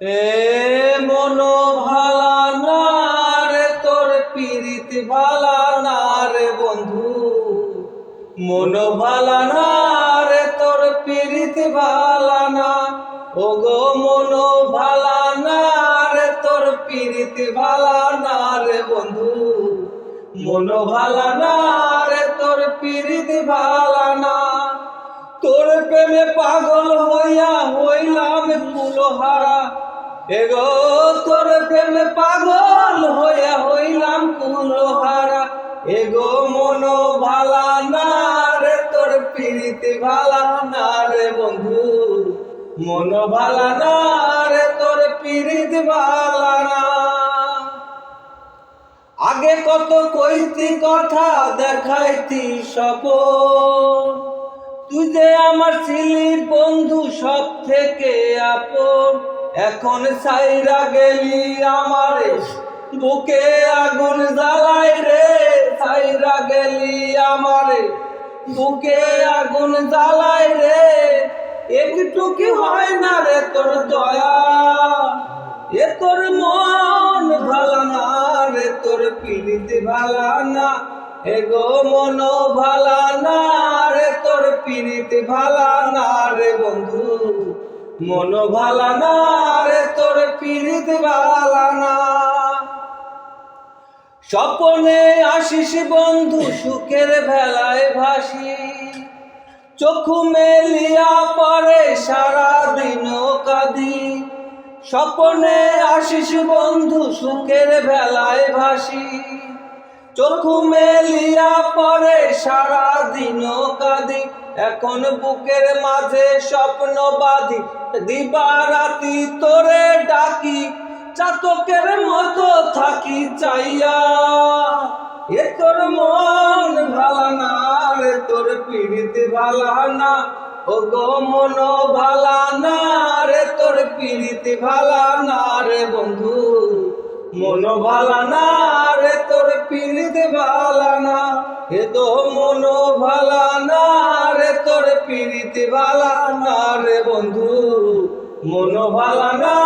এ মনো ভালা না রে তোর পীড়িত ভালা না রে বন্ধু। মনো ভালা না রে তোর পীড়িত ভালা না। ও গো মনো ভালা না রে তোর পীড়িত ভালা না রে বন্ধু। মনো ভালা না রে তোর পীড়িত ভালা না। তোর প্রেমে পাগল হইয়া হইলাম কুলহারা এগো, তোর প্রেমে পাগল হইয়া হইলাম কুলহারা এগো, মন ভালা না রে, তোর প্রীতি ভালা না রে বন্ধু। মন ভালা না রে, তোর প্রীতি ভালা না। আগে কত কইতি, কথা দেখাইতি সপন। তুই যে আমার ছিলি বন্ধু সব থেকে আপন, এখন সাইরা গেলি আমারে, বুকে আগুন জ্বালাই রে সাইরা গেলি আমারে, বুকে আগুন জ্বালাই রে একটু কি হয় না রে তোর দয়া, এ তোর মন ভালা না রে তোর পিড়িতে ভালা না এ গো মন ভালা না। পিড়িতে ভালা না রে বন্ধু? মন ভালা না রে, তোর পিড়িতে ভালা না। স্বপনে আসিস বন্ধু, সুখের ভেলায় ভাসি। চক্ষু মেলিয়া পরে সারা দিন কাঁদি। স্বপনে আসিস বন্ধু, সুখের ভেলায় ভাসি। চক্ষু মেলিয়া পরে সারা দিন কাঁদি, এখন বুকের মাঝে স্বপ্ন বাঁধি। দিবা রাতি তোরে ডাকি, চাতকের মতো থাকি চাইয়া। এ তোর মন ভালা না রে তোর পীড়িত ভালা না ও গো মন ভালা না রে তোর পীড়িত ভালা না রে বন্ধু। মন ভালা না রে তোর পীড়িত ভালা না হে দো মন ভালা না রে তোর পীড়িত ভালা না রে বন্ধু। মন ভালা না